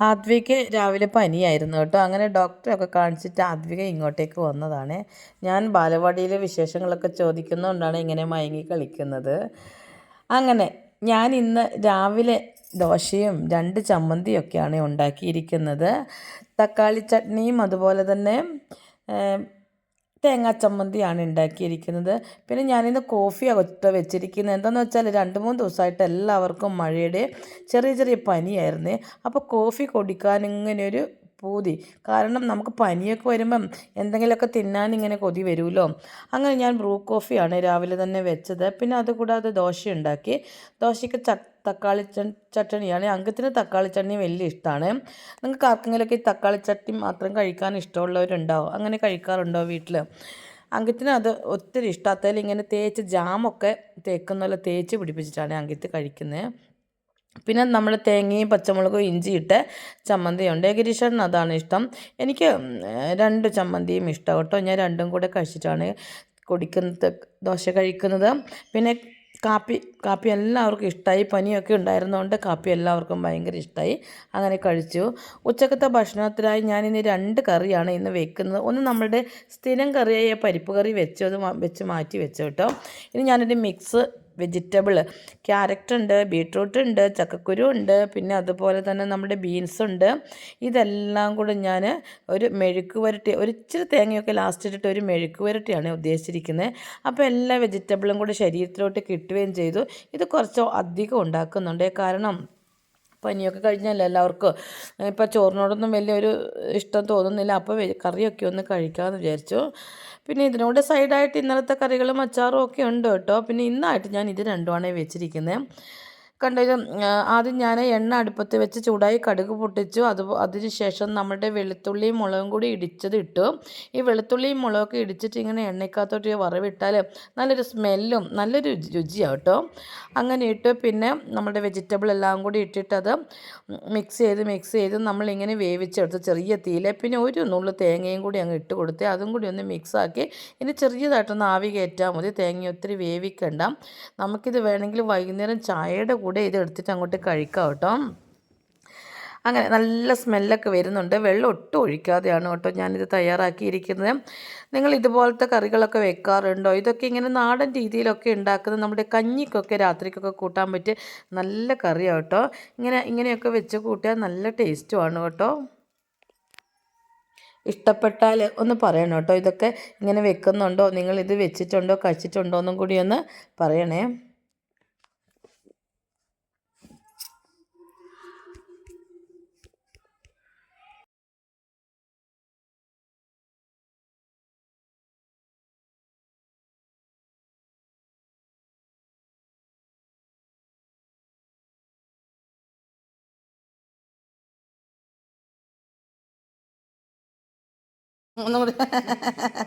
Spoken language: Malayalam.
ആദ്വിക്ക് രാവിലെ പനിയായിരുന്നു കേട്ടോ. അങ്ങനെ ഡോക്ടറൊക്കെ കാണിച്ചിട്ട് ആദ്വിക ഇങ്ങോട്ടേക്ക് വന്നതാണ്. ഞാൻ ബാലവാടിയിലെ വിശേഷങ്ങളൊക്കെ ചോദിക്കുന്നതുകൊണ്ടാണ് ഇങ്ങനെ മയങ്ങി കളിക്കുന്നത്. അങ്ങനെ ഞാൻ ഇന്ന് രാവിലെ ദോശയും രണ്ട് ചമ്മന്തിയൊക്കെയാണ് ഉണ്ടാക്കിയിരിക്കുന്നത്. തക്കാളി ചട്നിയും അതുപോലെ തന്നെ തേങ്ങാ ചമ്മന്തിയാണ് ഉണ്ടാക്കിയിരിക്കുന്നത്. പിന്നെ ഞാനിന്ന് കോഫി ഒറ്റ വെച്ചിരിക്കുന്നത്. എന്താണെന്ന് വെച്ചാൽ രണ്ട് മൂന്ന് ദിവസമായിട്ട് എല്ലാവർക്കും മഴയുടെ ചെറിയ ചെറിയ പനിയായിരുന്നു. അപ്പോൾ കോഫി കുടിക്കാൻ ഇങ്ങനെ ഒരു പൂതി. കാരണം നമുക്ക് പനിയൊക്കെ വരുമ്പം എന്തെങ്കിലുമൊക്കെ തിന്നാൻ ഇങ്ങനെ കൊതി വരുമല്ലോ. അങ്ങനെ ഞാൻ ബ്രൂ കോഫിയാണ് രാവിലെ തന്നെ വെച്ചത്. പിന്നെ അതുകൂടാതെ ദോശ ഉണ്ടാക്കി ദോശയ്ക്ക് ച തക്കാളി ചട്ടണിയാണ്. അങ്കത്തിന് തക്കാളി ചട്ടണി വലിയ ഇഷ്ടമാണ് നിങ്ങൾക്ക് ആർക്കെങ്കിലുമൊക്കെ ഈ തക്കാളി ചട്ടി മാത്രം കഴിക്കാൻ ഇഷ്ടമുള്ളവരുണ്ടാവും. അങ്ങനെ കഴിക്കാറുണ്ടോ വീട്ടിൽ അങ്കത്തിന് അത് ഒത്തിരി ഇഷ്ടമാത്തതിൽ ഇങ്ങനെ തേച്ച് ജാമൊക്കെ തേക്കുന്ന പോലെ തേച്ച് പിടിപ്പിച്ചിട്ടാണ് അങ്കിത്ത് കഴിക്കുന്നത് പിന്നെ നമ്മൾ തേങ്ങയും പച്ചമുളകും ഇഞ്ചി ഇട്ട് ചമ്മന്തിയുണ്ട്. ഗിരീഷേട്ടന് അതാണ് ഇഷ്ടം. എനിക്ക് രണ്ട് ചമ്മന്തിയും ഇഷ്ടം കേട്ടോ. ഞാൻ രണ്ടും കൂടെ കഴിച്ചിട്ടാണ് കുടിക്കുന്നത് ദോശ കഴിക്കുന്നത്. പിന്നെ കാപ്പി കാപ്പി എല്ലാവർക്കും ഇഷ്ടമായി പനിയൊക്കെ ഉണ്ടായിരുന്നതുകൊണ്ട് കാപ്പി എല്ലാവർക്കും ഭയങ്കര ഇഷ്ടമായി അങ്ങനെ കഴിച്ചു. ഉച്ചക്കത്തെ ഭക്ഷണത്തിനായി ഞാനിന്ന് രണ്ട് കറിയാണ് ഇന്ന് വെക്കുന്നത്. ഒന്ന് നമ്മുടെ സ്ഥിരം കറിയായ പരിപ്പ് കറി വെച്ചത് വെച്ച് മാറ്റി വെച്ചു കേട്ടോ. ഇനി ഞാനൊരു മിക്സ് വെജിറ്റബിൾ ക്യാരറ്റ് ഉണ്ട് ബീട്രൂട്ട് ഉണ്ട് ചക്കക്കുരു ഉണ്ട് പിന്നെ അതുപോലെ തന്നെ നമ്മുടെ ബീൻസ് ഉണ്ട് ഇതെല്ലാം കൂടെ ഞാൻ ഒരു മെഴുക്ക് വരട്ടി ഒരു ഇച്ചിരി തേങ്ങയൊക്കെ ലാസ്റ്റ് ഇട്ടിട്ട് ഒരു മെഴുക്ക് വരട്ടിയാണ് ഉദ്ദേശിച്ചിരിക്കുന്നത് അപ്പോൾ എല്ലാ വെജിറ്റബിളും കൂടെ ശരീരത്തിലോട്ട് കിട്ടുകയും ചെയ്തു. ഇത് കുറച്ച് അധികം ഉണ്ടാക്കുന്നുണ്ട്. കാരണം പനിയൊക്കെ കഴിഞ്ഞല്ല എല്ലാവർക്കും? ഇപ്പോൾ ചോറിനോടൊന്നും വലിയൊരു ഇഷ്ടം തോന്നുന്നില്ല. അപ്പോൾ കറിയൊക്കെ ഒന്ന് കഴിക്കാമെന്ന് വിചാരിച്ചു. പിന്നെ ഇതിനോട് സൈഡായിട്ട് ഇന്നലത്തെ കറികളും അച്ചാറും ഒക്കെ ഉണ്ട് കേട്ടോ. പിന്നെ ഇന്നായിട്ട് ഞാൻ ഇത് രണ്ടുമാണ് വെച്ചിരിക്കുന്നത് കണ്ടത് ആദ്യം ഞാൻ എണ്ണ അടുപ്പത്ത് വെച്ച് ചൂടായി കടുക് പൊട്ടിച്ചു. അത് അതിനുശേഷം നമ്മുടെ വെളുത്തുള്ളിയും മുളകും കൂടി ഇടിച്ചത് ഇട്ടു. ഈ വെളുത്തുള്ളിയും മുളകൊക്കെ ഇടിച്ചിട്ട് ഇങ്ങനെ എണ്ണയ്ക്കകത്തോട്ട് വറവിട്ടാൽ നല്ലൊരു സ്മെല്ലും നല്ലൊരു രുചിയാണ് കേട്ടോ. അങ്ങനെ ഇട്ട് പിന്നെ നമ്മുടെ വെജിറ്റബിൾ എല്ലാം കൂടി ഇട്ടിട്ട് അത് മിക്സ് ചെയ്ത് മിക്സ് ചെയ്ത് നമ്മളിങ്ങനെ വേവിച്ചെടുത്ത് ചെറിയ തീയിൽ പിന്നെ ഒരു നുള്ളു തേങ്ങയും കൂടി അങ്ങ് ഇട്ട് കൊടുത്ത് അതും കൂടി ഒന്ന് മിക്സാക്കി ഇനി ചെറിയതായിട്ടൊന്ന് ആവി കയറ്റാൽ മതി. തേങ്ങ ഒത്തിരി വേവിക്കണ്ട. നമുക്കിത് വേണമെങ്കിൽ വൈകുന്നേരം ചായയുടെ കൂടെ ഇത് എടുത്തിട്ട് അങ്ങോട്ട് കഴിക്കാം കേട്ടോ. അങ്ങനെ നല്ല സ്മെല്ലൊക്കെ വരുന്നുണ്ട്. വെള്ളം ഒട്ടും ഒഴിക്കാതെയാണ് കേട്ടോ ഞാനിത് തയ്യാറാക്കിയിരിക്കുന്നത്. നിങ്ങൾ ഇതുപോലത്തെ കറികളൊക്കെ വെക്കാറുണ്ടോ? ഇതൊക്കെ ഇങ്ങനെ നാടൻ രീതിയിലൊക്കെ ഉണ്ടാക്കുന്നത് നമ്മുടെ കഞ്ഞിക്കൊക്കെ രാത്രിക്കൊക്കെ കൂട്ടാൻ പറ്റിയ നല്ല കറിയാണ് കേട്ടോ. ഇങ്ങനെ ഇങ്ങനെയൊക്കെ വെച്ച് കൂട്ടിയാൽ നല്ല ടേസ്റ്റുമാണ് കേട്ടോ. ഇഷ്ടപ്പെട്ടാൽ ഒന്ന് പറയണം കേട്ടോ. ഇതൊക്കെ ഇങ്ങനെ വെക്കുന്നുണ്ടോ? നിങ്ങൾ ഇത് വെച്ചിട്ടുണ്ടോ? കഴിച്ചിട്ടുണ്ടോ എന്നും കൂടി ഒന്ന് പറയണേ. ഒന്നും കൂടി